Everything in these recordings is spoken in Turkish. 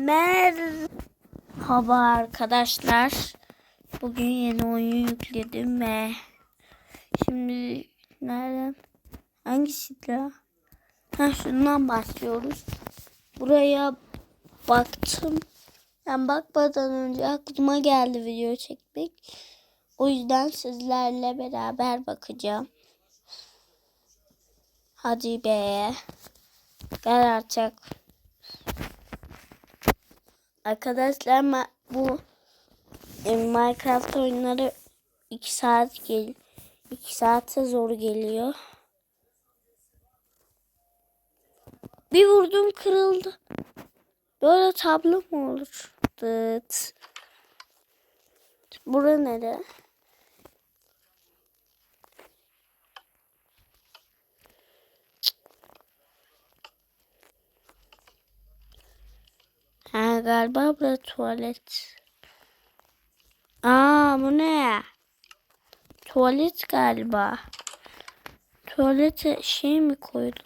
Merhaba arkadaşlar. Bugün yeni oyun yükledim ve şimdi nereden? Hangisiydi ya? Ha şundan başlıyoruz. Buraya baktım. Ben bakmadan önce aklıma geldi video çekmek. O yüzden sizlerle beraber bakacağım. Hadi be. Gel artık. Arkadaşlar ma- bu e, Minecraft oyunları 2 saat gel 2 saate zor geliyor. Bir vurdum kırıldı. Böyle tablo mu olur? Bura nere? Ha galiba bura tuvalet. Aa bu ne? Tuvalet galiba. Tuvalete şey mi koydu?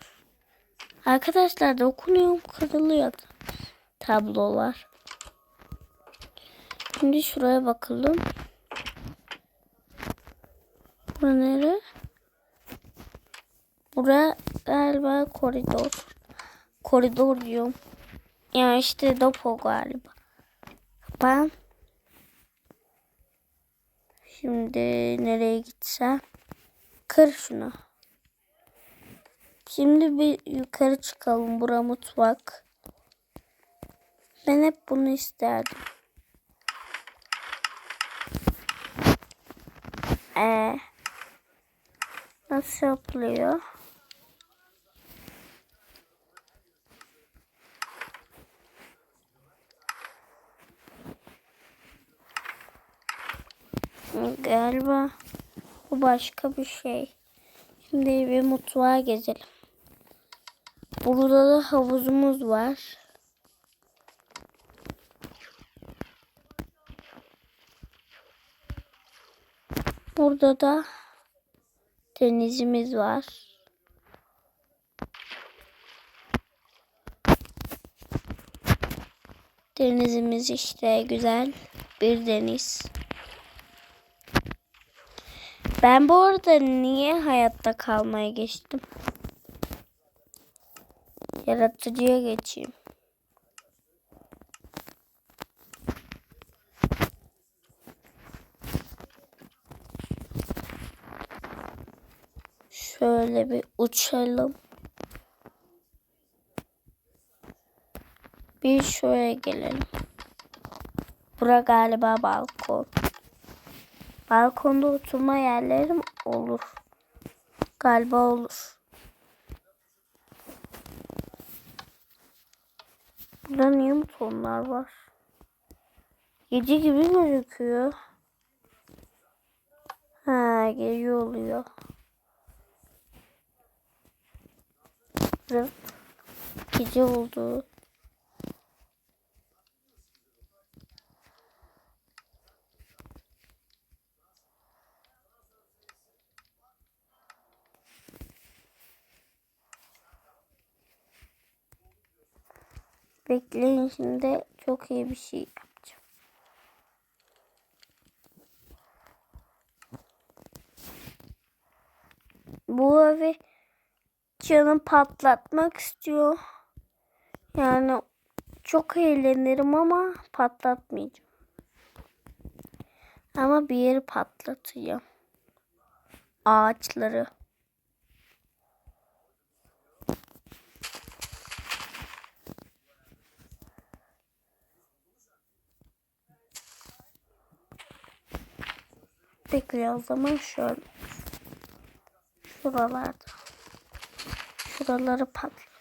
Arkadaşlar dokunuyorum kırılıyor tablolar. Şimdi şuraya bakalım. Bu nere? Bura galiba koridor. Koridor diyorum. Ya işte depo galiba. Ben şimdi nereye gitsem kır şunu. Şimdi bir yukarı çıkalım. Bura mutfak. Ben hep bunu isterdim. Ee, nasıl yapılıyor? Galiba bu başka bir şey. Şimdi bir mutfağa gezelim. Burada da havuzumuz var. Burada da denizimiz var. Denizimiz işte güzel bir deniz. Ben bu arada niye hayatta kalmaya geçtim? Yaratıcıya geçeyim. Şöyle bir uçalım. Bir şuraya gelelim. Bura galiba balkon. Balkonda oturma yerlerim olur. Galiba olur. Burada niye mutonlar var? Gece gibi gözüküyor. Ha gece oluyor. Gece oldu. Bekleyin şimdi çok iyi bir şey yapacağım. Bu evi canım patlatmak istiyor. Yani çok eğlenirim ama patlatmayacağım. Ama bir yeri patlatacağım. Ağaçları. Bekle o zaman şöyle. Şuralarda. Şuraları patlatayım.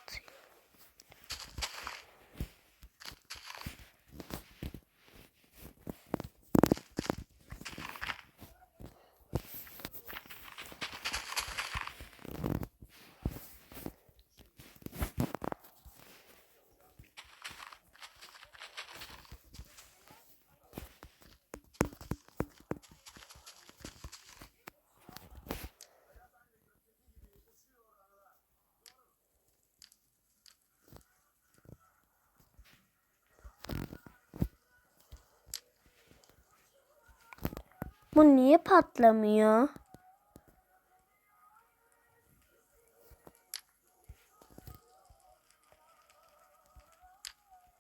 Bu niye patlamıyor?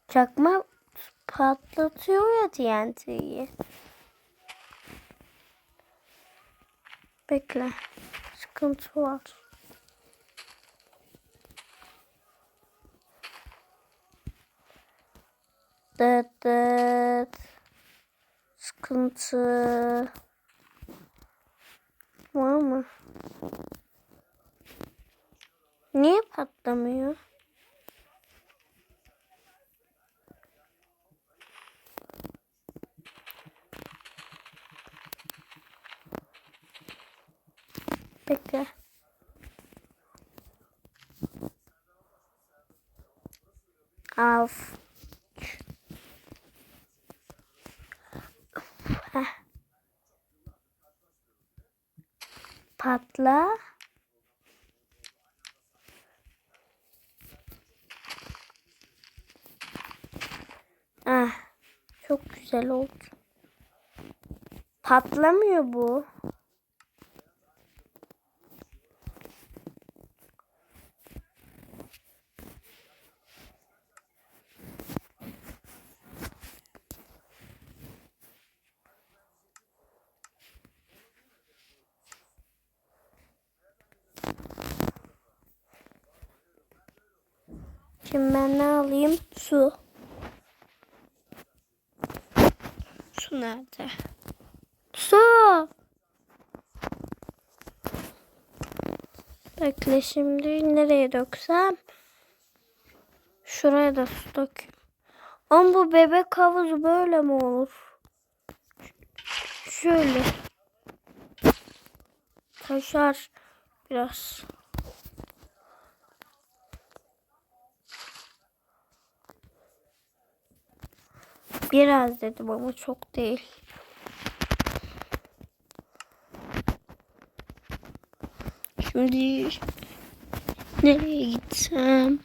Çakma patlatıyor ya TNT'yi. Bekle. Sıkıntı var. Dıt dıt. Sıkıntı. Var mı? Niye patlamıyor? Bekle. Af. Patla. Ah, çok güzel oldu. Patlamıyor bu. Şimdi ben ne alayım? Su. Su nerede? Su. Bekle şimdi nereye döksem? Şuraya da su dökeyim. Ama bu bebek havuzu böyle mi olur? Şöyle. Taşar biraz. Biraz dedim ama çok değil. Şimdi nereye gitsem?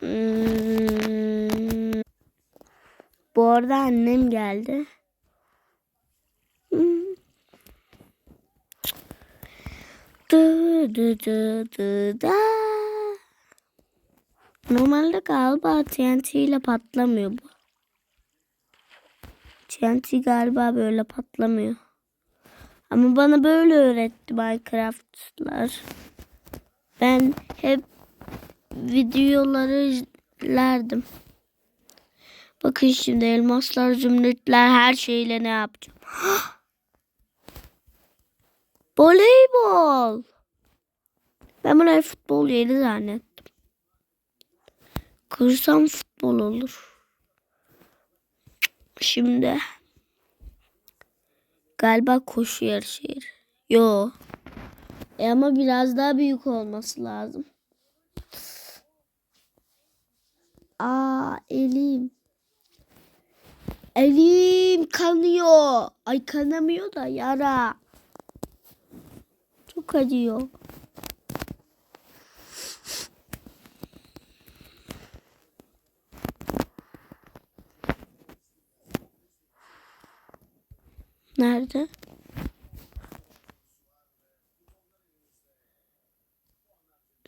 Hmm. Bu arada annem geldi. Hmm. Dı dı dı dı da. Normalde galiba TNT ile patlamıyor bu. TNT galiba böyle patlamıyor. Ama bana böyle öğretti Minecraft'lar. Ben hep videoları izlerdim. Bakın şimdi elmaslar, zümrütler her şeyle ne yapacağım. Voleybol. Ben burayı futbol yeri zannettim. Kırsam futbol olur. Şimdi galiba koşu yarışı yeri. Yo. E ama biraz daha büyük olması lazım. Aa elim. Elim kanıyor. Ay kanamıyor da yara. Çok acıyor. Nerede?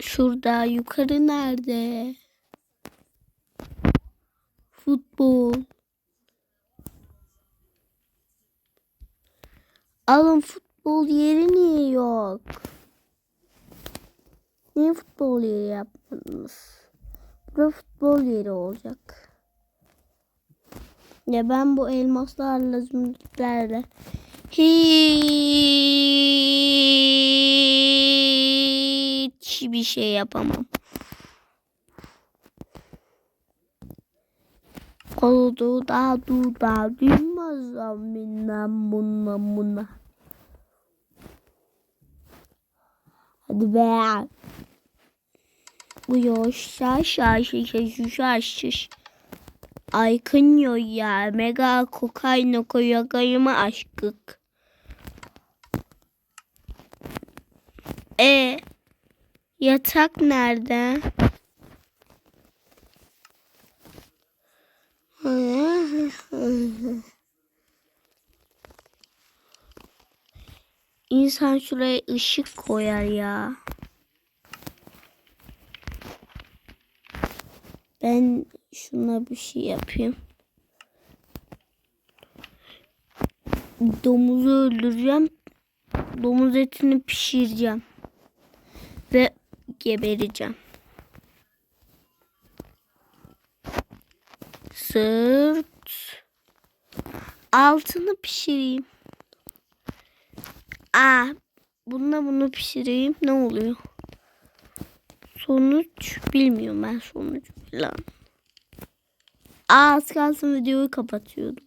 Şurada yukarı nerede? Futbol. Alın futbol yeri niye yok? Niye futbol yeri yapmadınız? Burada futbol yeri olacak. Ya ben bu elmaslarla zümrütlerle hiç bir şey yapamam. Oldu da du da duymaz minna munna munna. Hadi be. Bu yoşa şaşı şaşı şaşı aykınıyor ya. Mega kokaino koyakayıma aşkık. E yatak nerede? İnsan şuraya ışık koyar ya. Ben şuna bir şey yapayım. Domuzu öldüreceğim. Domuz etini pişireceğim. Ve gebereceğim. Sırt. Altını pişireyim. Aa, bununla bunu pişireyim. Ne oluyor? Sonuç bilmiyorum ben sonucu falan. Aa, az kalsın videoyu kapatıyordum.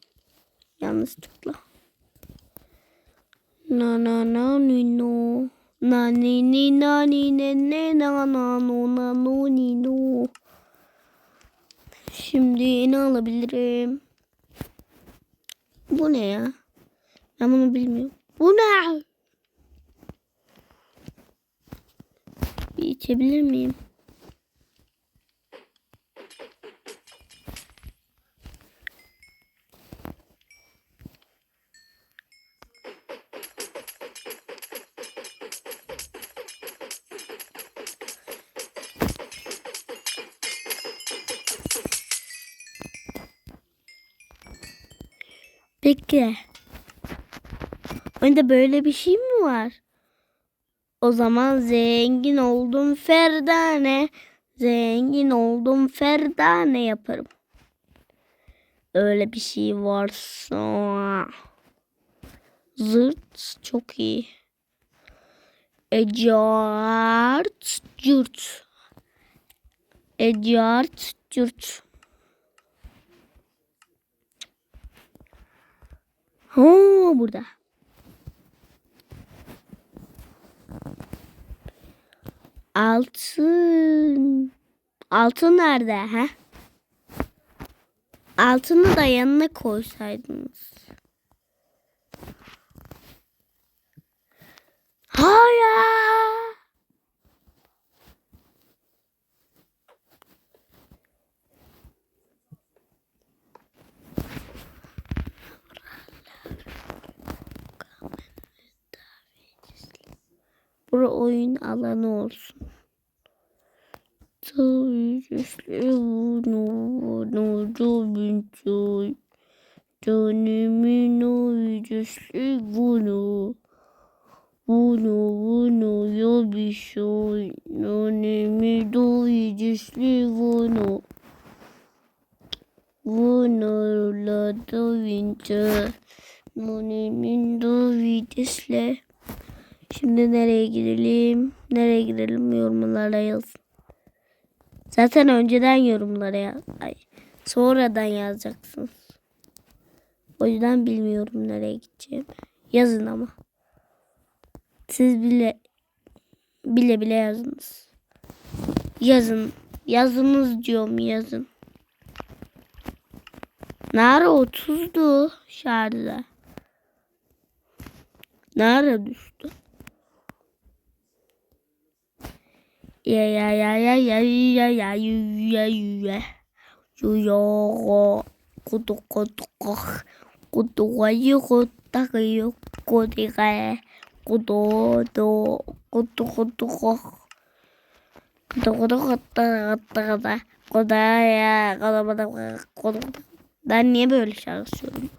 Yanlışlıkla. Na na na ni no. Na ni ni na ni ne ne na na no na no ni no. Şimdi ne alabilirim? Bu ne ya? Ben bunu bilmiyorum. Bu ne? Bir içebilir miyim? Peki. Önde böyle bir şey mi var? O zaman zengin oldum Ferdane. Zengin oldum Ferdane yaparım. Öyle bir şey varsa. Zırt çok iyi. Ecart cürt. Ecart cürt. Ha burada. Altın. Altın nerede ha? Altını da yanına koysaydınız. Hayır. Bura oyun alanı olsun. Canımın oyuncusu bunu bunu bunu ya bir şey. Canımın oyuncusu bunu bunu la vinci Canımın oyuncusu Şimdi nereye gidelim? Nereye gidelim yorumlara yazın. Zaten önceden yorumlara ya ay, sonradan yazacaksınız. O yüzden bilmiyorum nereye gideceğim. Yazın ama. Siz bile bile bile yazınız. Yazın. Yazınız diyorum yazın. Nara 30'du şarjda. Nara düştü? Ya ya ya ya ya ya ya ya ya ya kutu kutu kutu kutu ayu kutu kaya kutu do kutu kutu kutu kutu kutu kutu kutu kutu ya kutu kutu kutu ben niye böyle şarkı söylüyorum?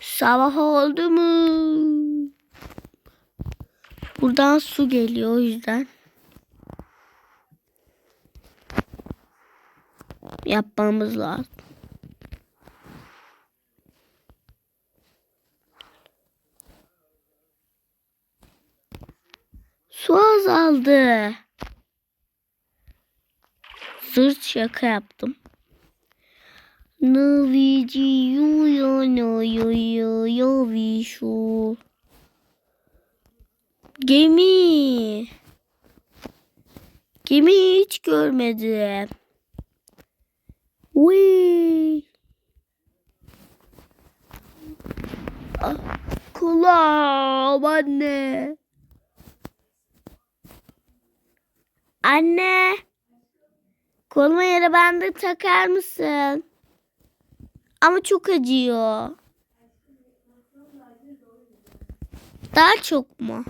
Sabah oldu mu? Buradan su geliyor o yüzden. Yapmamız lazım. Su azaldı. Sırt şaka yaptım. Navici yu yo no yo yo yo vi şu. Gemi. Gemi hiç görmedim. Uy. Ah, kulağım anne. Anne. Koluma yere bandı takar mısın? Ama çok acıyor. Daha çok mu?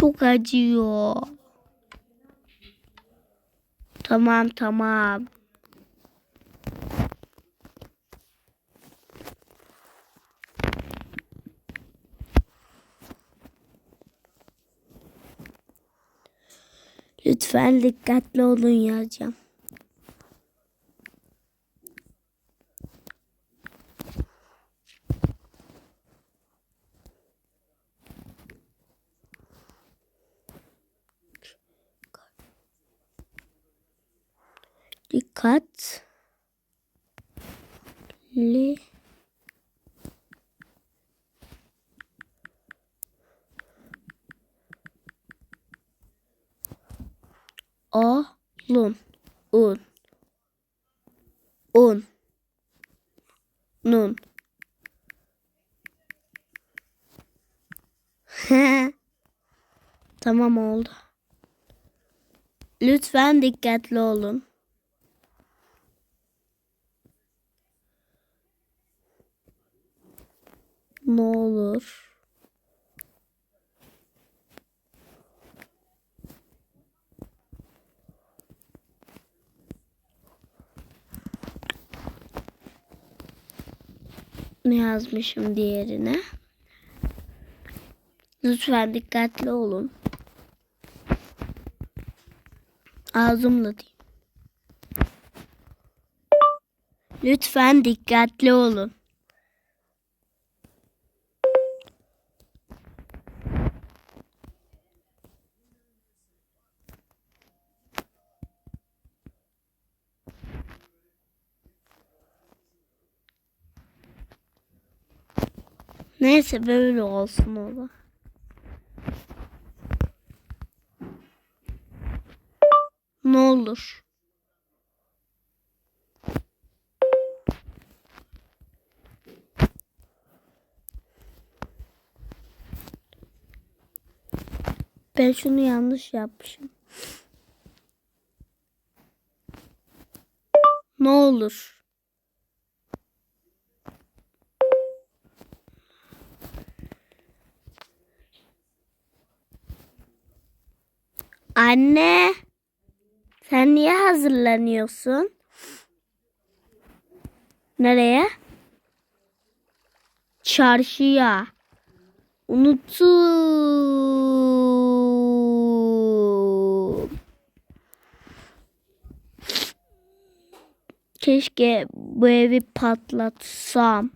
Çok acıyor. Tamam tamam. Lütfen dikkatli olun yazacağım. Dikkat. Li. Olun. Un. Un. Nun. tamam oldu. Lütfen dikkatli olun. Ne olur. Ne yazmışım diğerine? Lütfen dikkatli olun. Ağzımla diyeyim. Lütfen dikkatli olun. Neyse böyle olsun o da. Ne olur. Ben şunu yanlış yapmışım. Ne olur. Anne, sen niye hazırlanıyorsun? Nereye? Çarşıya. Unuttum. Keşke bu evi patlatsam.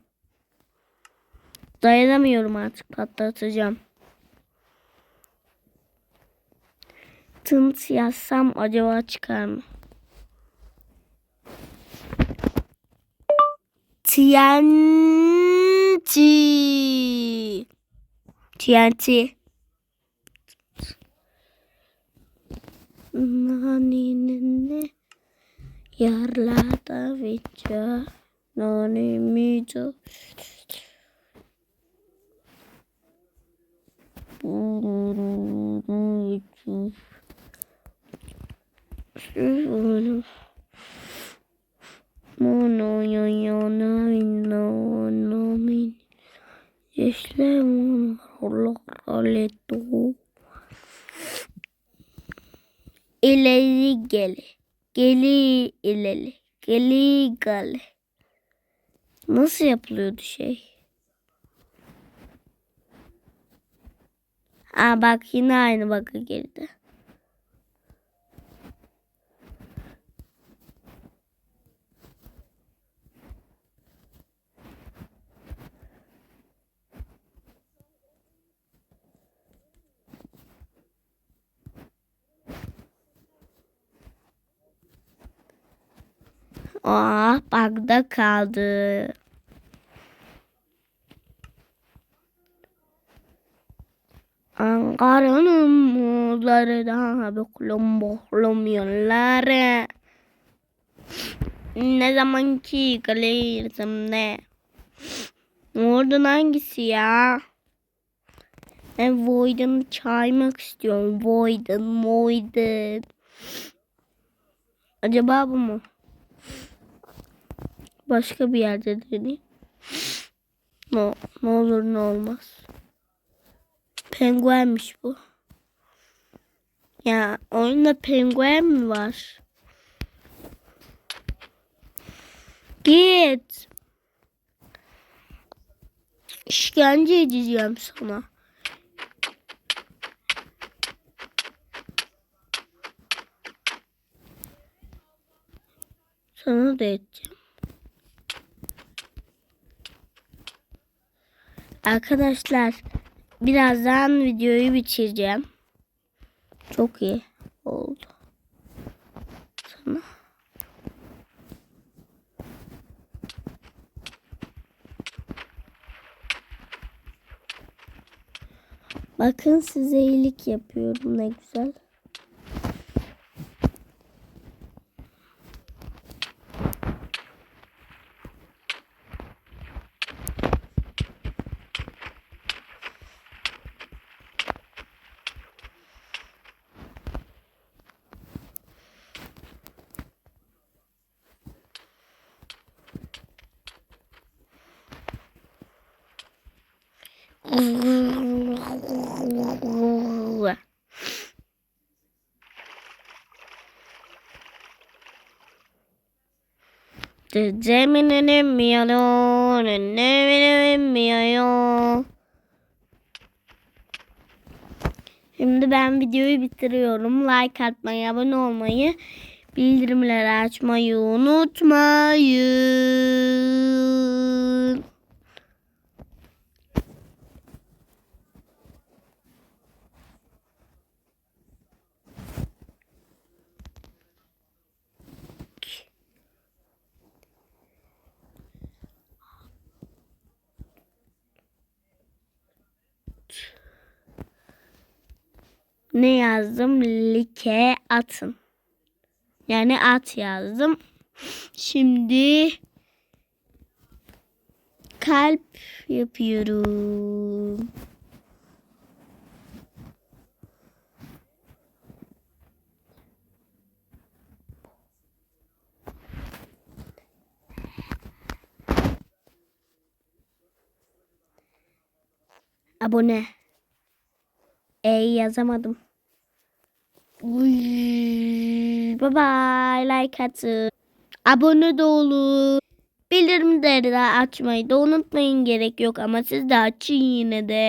Dayanamıyorum artık patlatacağım. Tınt yazsam acaba çıkar mı? TNT. TNT. Nanine yarlada vicca nani geli. Geli ileri. Geli gale. Nasıl yapılıyordu şey? Aa bak yine aynı baka girdi. Aa bagda kaldı. Ankara'nın muğları da boklum boklum yolları. Ne zamanki gelirsem ne? Oradan hangisi ya? Ben Void'ını çaymak istiyorum. Void'ın, Void'ın. Acaba bu mu? Başka bir yerde deneyeyim. No, ne olur ne olmaz. Penguenmiş bu. Ya oyunda penguen mi var? Git. İşkence edeceğim sana. Sana da edeceğim. Arkadaşlar birazdan videoyu bitireceğim. Çok iyi oldu. Sana. Bakın size iyilik yapıyorum ne güzel. Şimdi ben videoyu bitiriyorum. Like atmayı, abone olmayı, bildirimleri açmayı unutmayın. Ne yazdım? Like atın. Yani at yazdım. Şimdi kalp yapıyorum. Abone. E yazamadım. Bye bye like atın. Abone de olun. Bildirimleri de açmayı da unutmayın gerek yok ama siz de açın yine de.